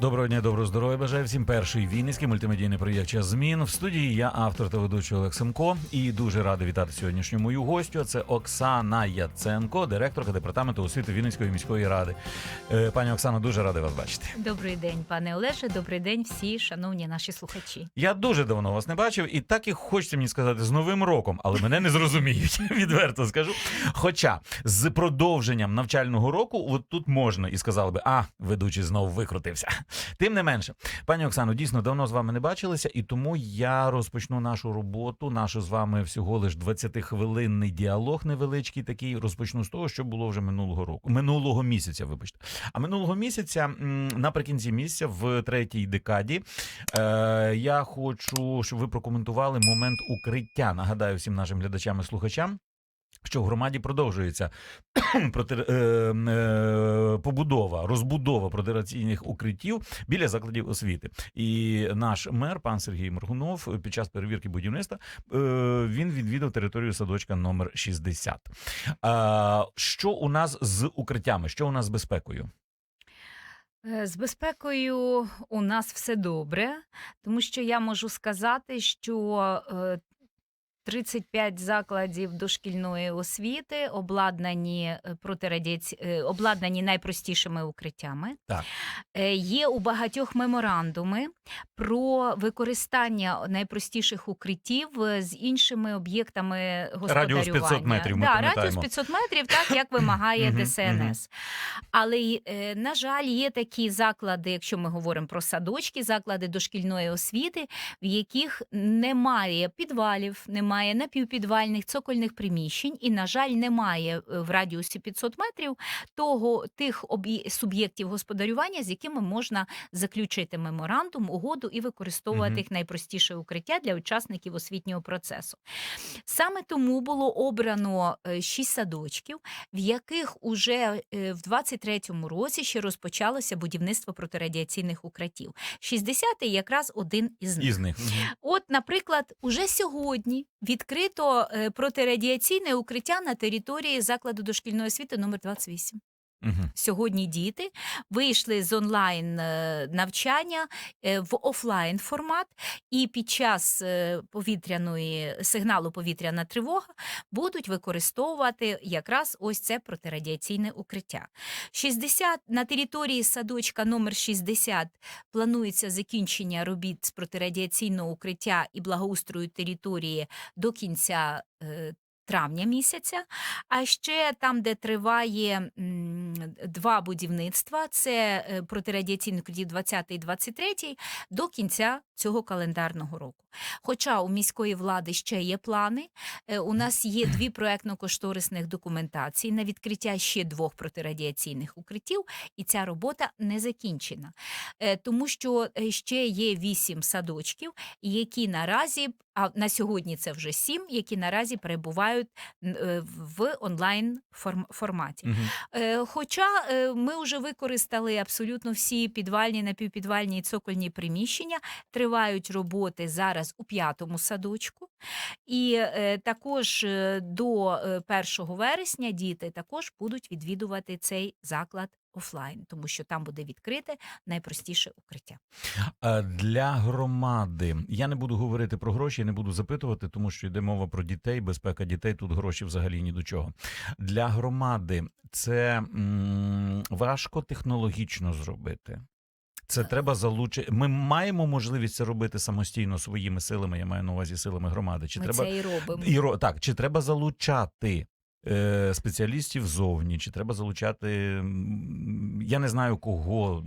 Доброго дня, доброго здоров'я. Бажаю всім перший вінницький мультимедійний проєкт «Час змін. В студії я автор та ведучий Олег Семко. І дуже радий вітати сьогоднішню мою гостю. Це Оксана Яценко, директорка департаменту освіти Вінницької міської ради. Е, Пані Оксано, дуже радий вас бачити. Добрий день, пане Олеже. Добрий день, всі шановні наші слухачі. Я дуже давно вас не бачив, і так і хочеться мені сказати з Новим роком, але мене не зрозуміють. Відверто скажу. Хоча з продовженням навчального року, от тут можна і сказали би, а ведучий знову викрутився. Тим не менше, пані Оксано, дійсно давно з вами не бачилися, і тому я розпочну нашу роботу, нашу з вами всього лиш 20-хвилинний діалог невеличкий такий. Розпочну з того, що було вже минулого року, минулого місяця. Вибачте, а минулого місяця наприкінці місяця, в третій декаді, е, я хочу, щоб ви прокоментували момент укриття. Нагадаю всім нашим глядачам і слухачам. Що в громаді продовжується проти, е, е, побудова, розбудова протираційних укриттів біля закладів освіти. І наш мер, пан Сергій Моргунов, під час перевірки будівництва е, він відвідав територію садочка номер 60. Е, що у нас з укриттями? Що у нас з безпекою? Е, З безпекою у нас все добре, тому що я можу сказати, що е, 35 закладів дошкільної освіти обладнані е, протирадіаці... е, обладнані найпростішими укриттями. Так. Е, Є у багатьох меморандуми про використання найпростіших укриттів з іншими об'єктами господарювання. 500 метрів, ми да, радіус 500 метрів, так як вимагає ДСНС. Але на жаль, є такі заклади, якщо ми говоримо про садочки, заклади дошкільної освіти, в яких немає підвалів, немає напівпідвальних цокольних приміщень, і, на жаль, немає е, в радіусі 500 метрів того тих суб'єктів господарювання, з якими можна заключити меморандум, угоду і використовувати Мгм. їх найпростіше укриття для учасників освітнього процесу. Саме тому було обрано е, шість садочків, в яких уже е, в 23-му році ще розпочалося будівництво протирадіаційних укриттів. 60-й якраз один із них. Із них. От, наприклад, уже сьогодні відкрито е, протирадіаційне укриття на території закладу дошкільної освіти номер 28. Мгм. Сьогодні діти вийшли з онлайн е, навчання е, в офлайн формат, і під час е, повітряної сигналу повітряна тривога будуть використовувати якраз ось це протирадіаційне укриття. 60 на території садочка номер 60 планується закінчення робіт з протирадіаційного укриття і благоустрою території до кінця. Травня місяця, а ще там, де триває два будівництва: це е, протирадіаційний укриттів 20 і 23 до кінця цього календарного року. Хоча у міської влади ще є плани, е, у нас є дві проектно-кошторисних документації на відкриття ще двох протирадіаційних укриттів, і ця робота не закінчена, Е, тому що ще є вісім садочків, які наразі, а на сьогодні це вже сім, які наразі перебувають е, в онлайн форм- форматі. Е, Хоча е, ми вже використали абсолютно всі підвальні, напівпідвальні і цокольні приміщення, тривають роботи зараз у п'ятому садочку. І також до е, 1 вересня діти також будуть відвідувати цей заклад офлайн, тому що там буде відкрите найпростіше укриття. Для громади я не буду говорити про гроші, не буду запитувати, тому що йде мова про дітей, безпека дітей. Тут гроші взагалі ні до чого. Для громади це м, важко технологічно зробити. Це треба залучити. Ми маємо можливість це робити самостійно своїми силами. Я маю на увазі силами громади. Чи Ми треба це і робимо. і так, чи треба залучати спеціалістів зовні, чи треба залучати я не знаю кого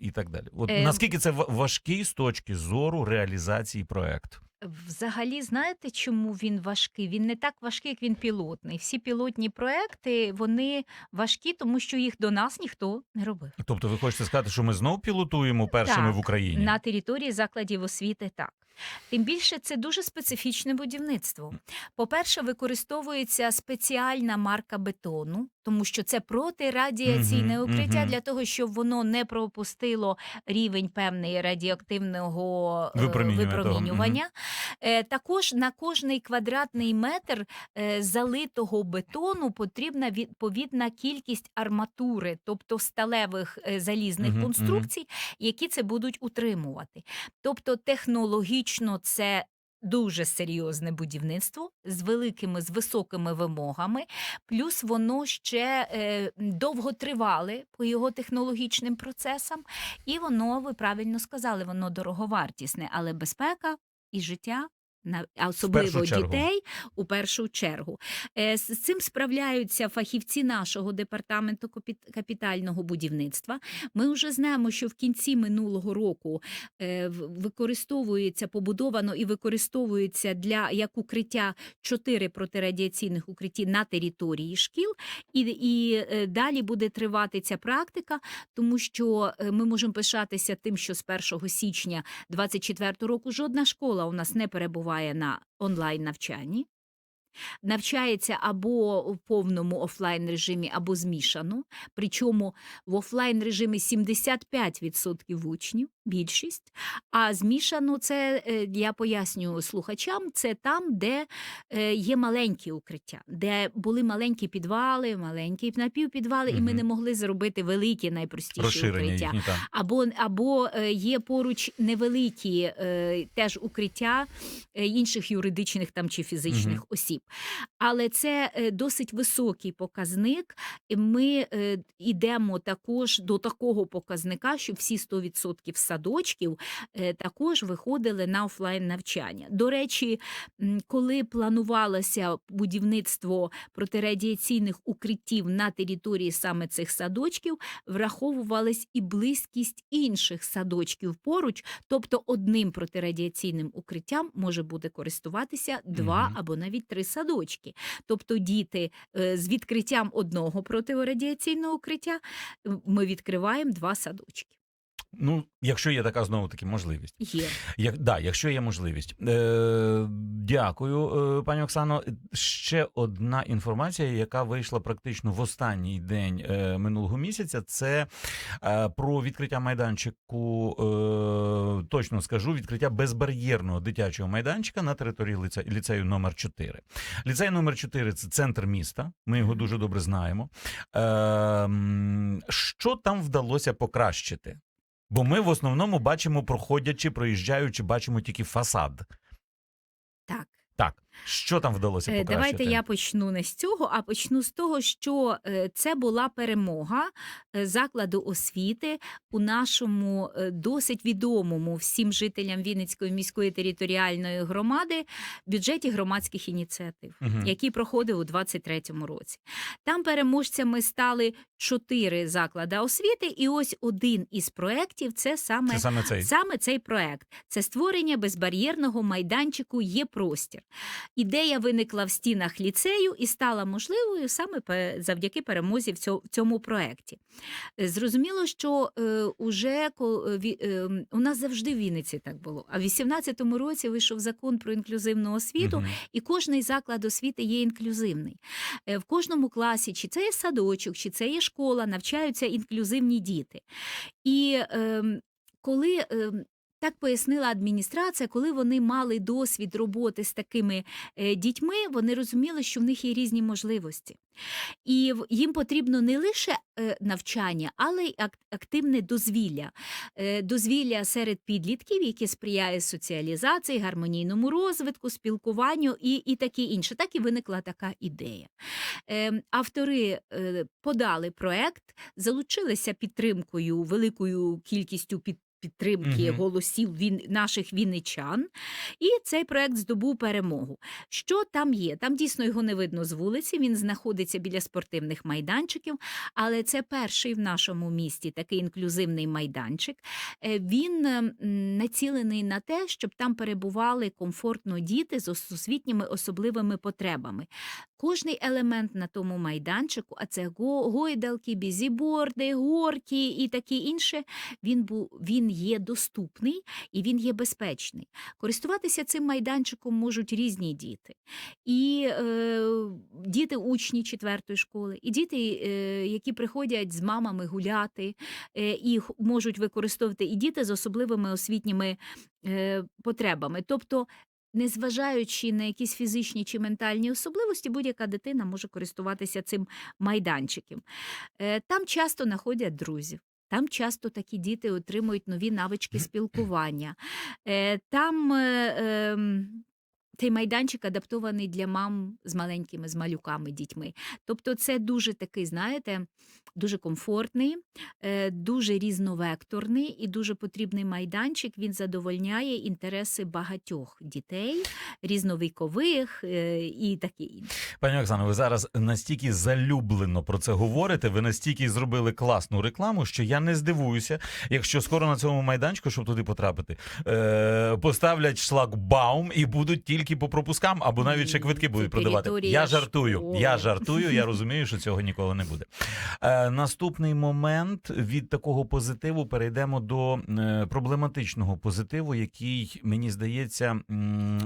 і так далі. От Е, наскільки це ва- важкий з точки зору реалізації проекту? Взагалі, знаєте, чому він важкий? Він не так важкий, як він пілотний. Всі пілотні проекти вони важкі, тому що їх до нас ніхто не робив. Тобто, ви хочете сказати, що ми знов пілотуємо першими Так, в Україні? На території закладів освіти так. Тим більше це дуже специфічне будівництво. По-перше, використовується спеціальна марка бетону, тому що це протирадіаційне укриття мгм. для того, щоб воно не пропустило рівень певний радіоактивного е, Випромінювання. Е, Також на кожний квадратний метр е, залитого бетону потрібна відповідна кількість арматури, тобто сталевих залізних Мгм, мгм. конструкцій, які це будуть утримувати. Тобто технологічно це. Дуже серйозне будівництво з великими, з високими вимогами, плюс воно ще е, довго тривале по його технологічним процесам, і воно, ви правильно сказали, воно дороговартісне, але безпека і життя. На- А особливо дітей у першу чергу. Е, З цим справляються фахівці нашого департаменту капітального будівництва. Ми вже знаємо, що в кінці минулого року е, використовується побудовано і використовується для як укриття чотири протирадіаційних укритті на території шкіл, і, і е, далі буде тривати ця практика, тому що ми можемо пишатися тим, що з 1 січня 2024 року жодна школа у нас не перебуває на онлайн навчанні. Навчається або в повному офлайн режимі, або змішано. Причому в офлайн режимі 75% учнів, більшість. А змішано це е, я пояснюю слухачам. Це там, де е, є маленькі укриття, де були маленькі підвали, маленькі напівпідвали, і ми не могли зробити великі найпростіші Розширення укриття. їхні. Або, або е, є поруч невеликі теж укриття інших юридичних там чи фізичних Мгм. осіб. Але це досить високий показник. Ми йдемо також до такого показника, що всі 100% садочків е, також виходили на офлайн навчання. До речі, коли планувалося будівництво протирадіаційних укриттів на території саме цих садочків, враховувалась і близькість інших садочків поруч, тобто одним протирадіаційним укриттям може буде користуватися два або навіть три садочки. Тобто діти е, з відкриттям одного протирадіаційного укриття ми відкриваємо два садочки. Ну, якщо є така знову таки можливість. Є. Як, да, якщо є можливість. Е, дякую, е, пані Оксано. Ще одна інформація, яка вийшла практично в останній день е, минулого місяця, це е, про відкриття майданчику. Е, точно скажу, відкриття безбар'єрного дитячого майданчика на території ліце, ліцею номер 4 Ліцей номер 4 це центр міста. Ми його дуже добре знаємо. Е, що там вдалося покращити? Бо ми в основному бачимо, проходячи, проїжджаючи, бачимо тільки фасад. Так. Так, що там вдалося Е, покращити? Давайте я почну не з цього, а почну з того, що е, це була перемога е, закладу освіти у нашому досить відомому всім жителям Вінницької міської територіальної громади бюджеті громадських ініціатив, Мгм. який проходив у 2023 році. Там переможцями стали чотири заклади освіти, і ось один із проєктів це саме Це саме цей. Саме цей проект це створення безбар'єрного майданчику є простір. Ідея виникла в стінах ліцею і стала можливою саме завдяки перемозі в цьому проекті. Е, Зрозуміло, що е, уже е, у нас завжди в Вінниці так було. А в 18-му році вийшов закон про інклюзивну освіту, Мгм. і кожний заклад освіти є інклюзивний. В кожному класі, чи це є садочок, чи це є школа, навчаються інклюзивні діти. І ем, коли ем, так пояснила адміністрація, коли вони мали досвід роботи з такими е, дітьми, вони розуміли, що в них є різні можливості. І їм потрібно не лише е, навчання, але й активне дозвілля. Е, Дозвілля серед підлітків, яке сприяє соціалізації, гармонійному розвитку, спілкуванню і, і таке інше. Так і виникла така ідея. Автори подали проект, залучилися підтримкою, великою кількістю під. Підтримки Мгм. голосів він, наших вінничан, і цей проект здобув перемогу. Що там є? Там дійсно його не видно з вулиці. Він знаходиться біля спортивних майданчиків, але це перший в нашому місті такий інклюзивний майданчик. Е, Він е, націлений на те, щоб там перебували комфортно діти з освітніми особливими потребами. Кожний елемент на тому майданчику, а це го- гойдалки, бізіборди, горки і таке інше, він, був, він є доступний і він є безпечний. Користуватися цим майданчиком можуть різні діти. І е, діти учні четвертої школи, і діти, е, які приходять з мамами гуляти, е, і можуть використовувати і діти з особливими освітніми е, потребами. Тобто, незважаючи на якісь фізичні чи ментальні особливості, будь-яка дитина може користуватися цим майданчиком. Е, Там часто знаходять друзів. Там часто такі діти отримують нові навички спілкування. Е, Там е, ем, цей майданчик адаптований для мам з маленькими, з малюками, дітьми. Тобто, це дуже такий, знаєте, дуже комфортний, е, дуже різновекторний і дуже потрібний майданчик. Він задовольняє інтереси багатьох дітей, різновікових е, і таке інше. Пані Оксано, ви зараз настільки залюблено про це говорите. Ви настільки зробили класну рекламу, що я не здивуюся, якщо скоро на цьому майданчику, щоб туди потрапити, е- поставлять шлагбаум і будуть тільки по пропускам, або навіть ще квитки будуть продавати. Я жартую. Я жартую. Я розумію, що цього ніколи не буде. Е- наступний момент від такого позитиву перейдемо до е- проблематичного позитиву, який мені здається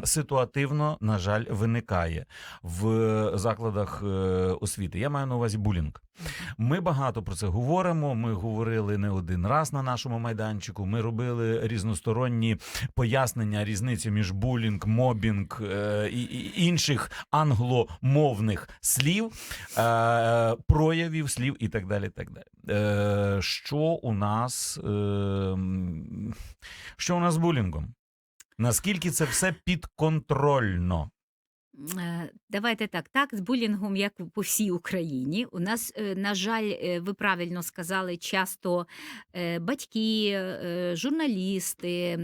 ситуативно, на жаль, виникає в закладах е, освіти. Я маю на увазі булінг. Ми багато про це говоримо. Ми говорили не один раз на нашому майданчику. Ми робили різносторонні пояснення різниці між булінг, мобінг е, інших англомовних слів, е, проявів слів і так далі. Так далі. Е, що у нас що у нас з булінгом? Наскільки це все підконтрольно? Е, Давайте так, так, з булінгом, як по всій Україні. У нас, е, на жаль, е, ви правильно сказали, часто батьки, журналісти,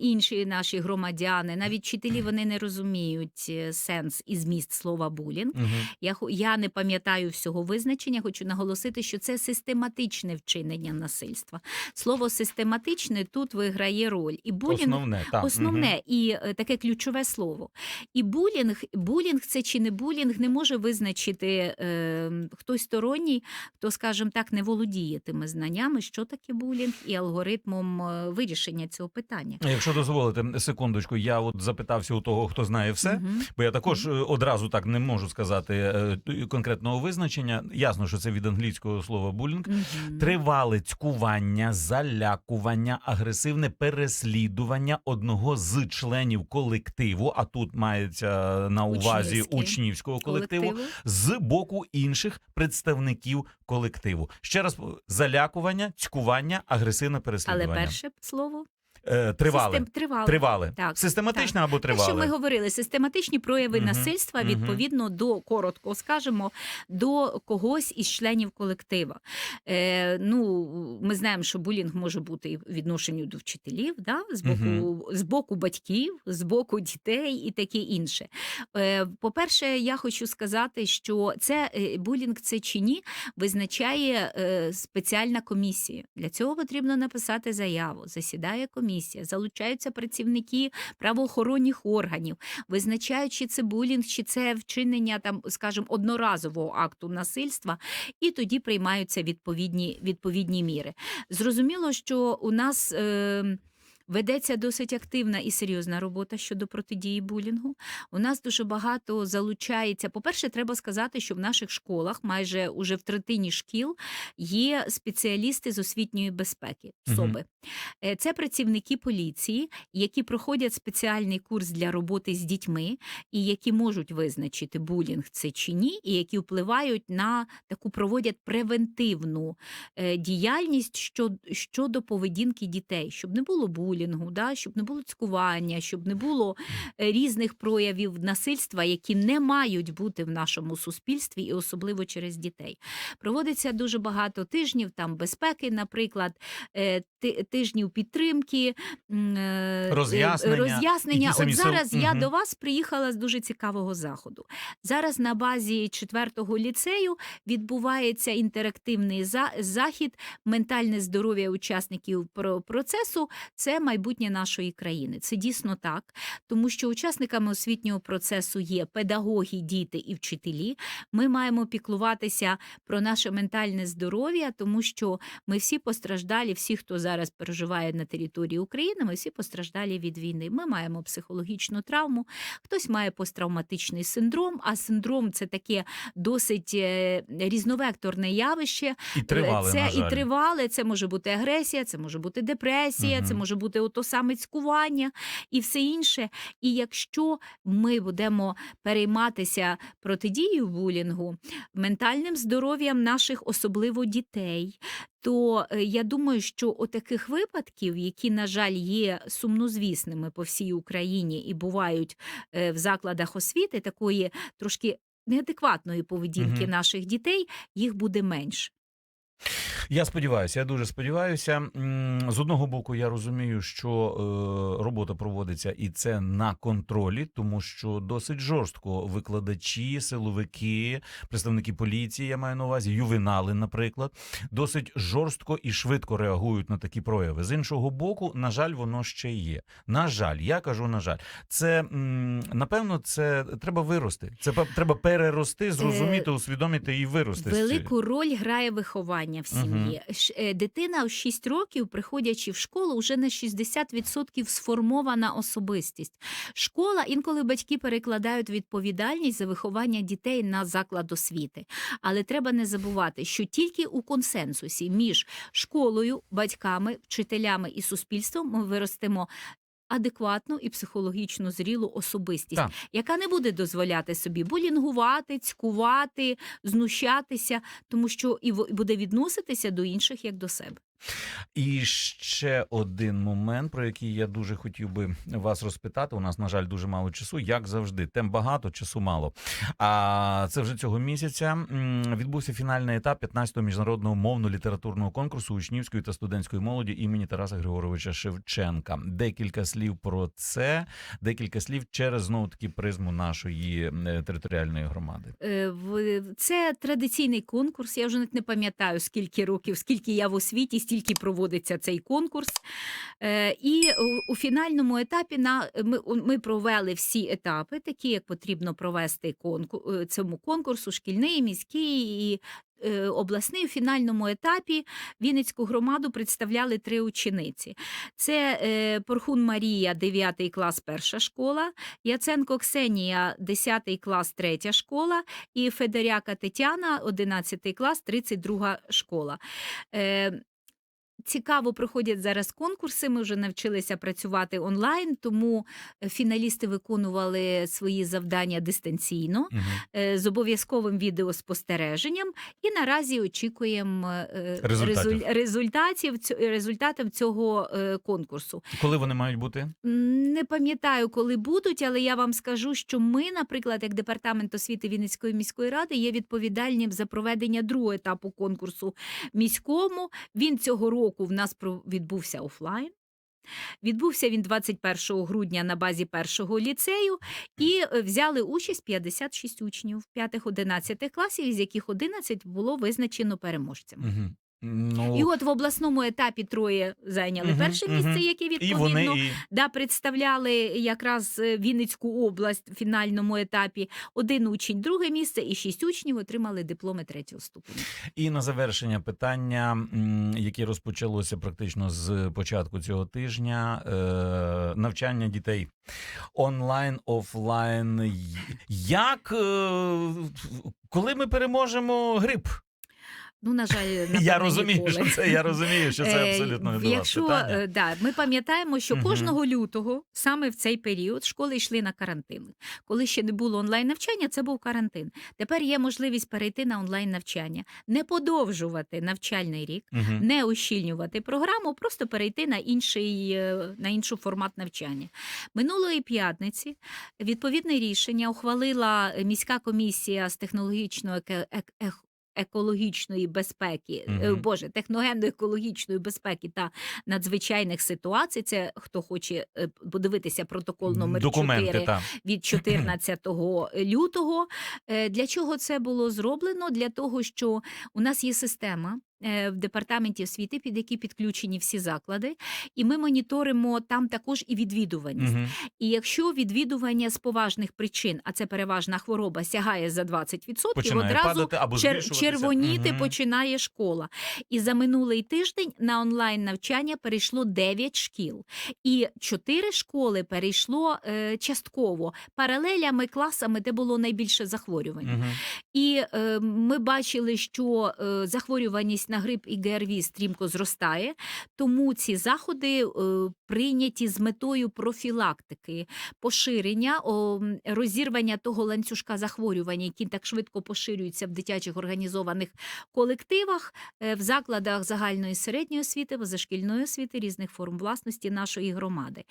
інші наші громадяни, навіть вчителі вони не розуміють е, сенс і зміст слова булінг. Угу. Я, я не пам'ятаю всього визначення, хочу наголосити, що це систематичне вчинення насильства. Слово систематичне тут виграє роль. І булінг Основне, так. Основне і е, таке ключове слово. І булінг, булінг це чи не булінг, не може визначити е, хтось сторонній, хто, скажімо так, не володіє тими знаннями, що таке булінг, і алгоритмом е, вирішення цього питання. Якщо дозволите секундочку, я от запитався у того, хто знає все. Мгм. Бо я також е, одразу так не можу сказати е, конкретного визначення. Ясно, що це від англійського слова булінг. Мгм. Тривале цькування, залякування, агресивне переслідування одного з членів колективу, а тут мається на увазі Учнівський. учнівського колективу, Колективу. з боку інших представників колективу. Ще раз залякування, цькування, агресивне Але перше слово Е, тривале. систем- тривале. Тривале. Так, Систематичне або Те, що ми говорили, систематичні прояви Мгм, насильства відповідно до коротко скажемо до когось із членів колектива. Е, ну, ми знаємо, що булінг може бути і в відношенню до вчителів, да? з, боку, з боку батьків, з боку дітей і таке інше. Е, по-перше, я хочу сказати, що це е, булінг це чи ні визначає е, спеціальна комісія. Для цього потрібно написати заяву. Засідає комісія, залучаються працівники правоохоронних органів, визначаючи це булінг, чи це вчинення там, скажімо, одноразового акту насильства, і тоді приймаються відповідні, відповідні міри. Зрозуміло, що у нас. Е, Ведеться досить активна і серйозна робота щодо протидії булінгу. У нас дуже багато залучається. По-перше, треба сказати, що в наших школах, майже уже в третині шкіл, є спеціалісти з освітньої безпеки. СОБи. Е, Це працівники поліції, які проходять спеціальний курс для роботи з дітьми, і які можуть визначити булінг це чи ні, і які впливають на таку проводять превентивну е, діяльність щодо поведінки дітей, щоб не було булінгу, да, щоб не було цькування, щоб не було е, різних проявів насильства, які не мають бути в нашому суспільстві, і особливо через дітей. Проводиться дуже багато тижнів там безпеки, наприклад, е, тижнів підтримки, е, Роз'яснення, роз'яснення. От зараз я до вас приїхала з дуже цікавого заходу. Зараз на базі четвертого ліцею відбувається інтерактивний захід, ментальне здоров'я учасників процесу. Це майбутнє нашої країни. Це дійсно так, тому що учасниками освітнього процесу є педагоги, діти і вчителі. Ми маємо піклуватися про наше ментальне здоров'я, тому що ми всі постраждалі, всі, хто зараз переживає на території України, ми всі постраждалі від війни. Ми маємо психологічну травму, хтось має посттравматичний синдром, а синдром це таке досить е, різновекторне явище. І тривали, це на жаль. і тривале, це може бути агресія, це може бути депресія, це може бути ото саме цькування і все інше. І якщо ми будемо перейматися протидією булінгу, ментальним здоров'ям наших, особливо дітей, то е, я думаю, що отаких випадків, які, на жаль, є сумнозвісними по всій Україні і бувають е, в закладах освіти, такої трошки неадекватної поведінки Мгм. наших дітей, їх буде менше. Я сподіваюся, я дуже сподіваюся. З одного боку, я розумію, що е, робота проводиться і це на контролі, тому що досить жорстко викладачі, силовики, представники поліції, я маю на увазі, ювенали, наприклад, досить жорстко і швидко реагують на такі прояви. З іншого боку, на жаль, воно ще є. На жаль, я кажу, на жаль, це напевно, це треба вирости. Це треба перерости, зрозуміти, усвідомити і вирости. Велику роль грає виховання в Сім'ї. Ш- е, Дитина в 6 років, приходячи в школу, вже на 60% сформована особистість. Школа інколи батьки перекладають відповідальність за виховання дітей на заклад освіти. Але треба не забувати, що тільки у консенсусі між школою, батьками, вчителями і суспільством ми виростемо. Адекватну і психологічно зрілу особистість, Так. яка не буде дозволяти собі булінгувати, цькувати, знущатися, тому що і буде відноситися до інших як до себе. І ще один момент, про який я дуже хотів би вас розпитати. У нас, на жаль, дуже мало часу, як завжди. Тем багато, часу мало. А це вже цього місяця відбувся фінальний етап 15-го міжнародного мовно-літературного конкурсу учнівської та студентської молоді імені Тараса Григоровича Шевченка. Декілька слів про це, декілька слів через знову таки призму нашої е, територіальної громади. Е, Це традиційний конкурс. Я вже не пам'ятаю, скільки років, скільки я в освіті, стільки проводиться цей конкурс. Е, І у- фінальному етапі ми, провели всі етапи, такі як потрібно провести е, цьому конкурсу: шкільний, міський і. е, Обласний у фінальному етапі Вінницьку громаду представляли три учениці. Це Порхун Марія, 9 клас, перша школа, Яценко Ксенія, 10 клас, третя школа, і Федоряка Тетяна, 11 клас, 32 школа. Цікаво проходять зараз конкурси. Ми вже навчилися працювати онлайн, тому е, фіналісти виконували свої завдання дистанційно е, з обов'язковим відеоспостереженням. І наразі очікуємо е, Результатів. резуль- результатів результатів цього конкурсу. Коли вони мають бути? Не пам'ятаю, коли будуть, але я вам скажу, що ми, наприклад, як департамент освіти Вінницької міської ради, є відповідальні за проведення другого етапу конкурсу міському. Він цього року в нас відбувся офлайн. Відбувся він 21 грудня на базі першого ліцею, і е, взяли участь 56 учнів 5-11 класів, із яких 11 було визначено переможцями. Угу. Ну, І от в обласному етапі троє зайняли Мгм, перше місце, мгм. які і відповідно вони і да, представляли якраз е, Вінницьку область в фінальному етапі. Один учень друге місце, і шість учнів отримали дипломи третього ступеня. І на завершення питання, м, яке розпочалося практично з початку цього тижня, е, навчання дітей онлайн, офлайн. Як е, коли ми переможемо грип? Ну, на жаль, Я розумію, ніколи. що це я розумію, що це Е, абсолютно не Якщо питання. е, да, ми пам'ятаємо, що кожного лютого, саме в цей період, школи йшли на карантин. Коли ще не було онлайн навчання, це був карантин. Тепер є можливість перейти на онлайн навчання, не подовжувати навчальний рік. Не ущільнювати програму, просто перейти на інший е, на іншу формат навчання. Минулої п'ятниці відповідне рішення ухвалила міська комісія з ех- Екологічної безпеки, Мгм. боже, техногенно-екологічної безпеки та надзвичайних ситуацій. Це хто хоче е, подивитися протокол номер Документи, 4 та. від 14 лютого. Е, Для чого це було зроблено? Для того, що у нас є система в департаменті освіти, під які підключені всі заклади, і ми моніторимо там також і відвідуваність. Мгм. І якщо відвідування з поважних причин, а це переважна хвороба, сягає за 20%, Починає одразу або чер- червоніти Мгм. починає школа. І за минулий тиждень на онлайн навчання перейшло 9 шкіл, і 4 школи перейшло е, частково паралелями, класами, де було найбільше захворювань. Мгм. І е, ми бачили, що е, захворюваність на грип і ГРВІ стрімко зростає, тому ці заходи е, прийняті з метою профілактики, поширення, розірвання того ланцюжка захворювання, які так швидко поширюються в дитячих організованих колективах, е, в закладах загальної середньої освіти, позашкільної освіти, різних форм власності нашої громади.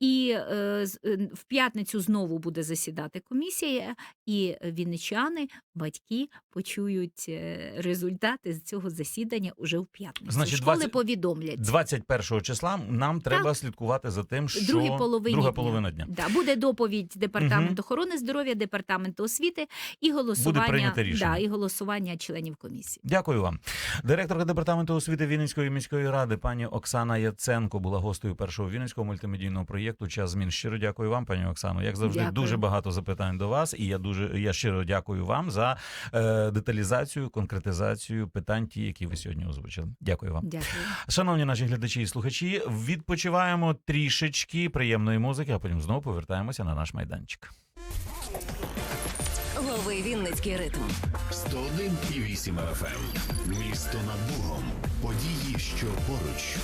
І е, е, в п'ятницю знову буде засідати комісія, і вінничани, батьки почують результати з цього засідання уже в п'ятницю. Значить, Школи 20 повідомлять. 21 числа нам треба слідкувати за тим, що Другій половині друга дня. половина дня. Да, буде доповідь департаменту Мгм. охорони здоров'я, департаменту освіти і голосування, прийнято рішення. Да, і голосування членів комісії. Дякую вам. Директорка департаменту освіти Вінницької міської ради, пані Оксана Яценко, була гостею першого вінницького мультимедійного проєкту Час змін. Щиро дякую вам, пані Оксано. Як завжди, Дякую. дуже багато запитань до вас, і я дуже я щиро дякую вам за е, деталізацію, конкретизацію питань, ті, які ви сьогодні озвучили. Дякую вам. Дякую. Шановні наші глядачі і слухачі, відпочиваємо трішечки приємної музики, а потім знову повертаємося на наш майданчик. Лови Вінницький ритм. 101,8 FM. Місто над Богом. Події, що поруч.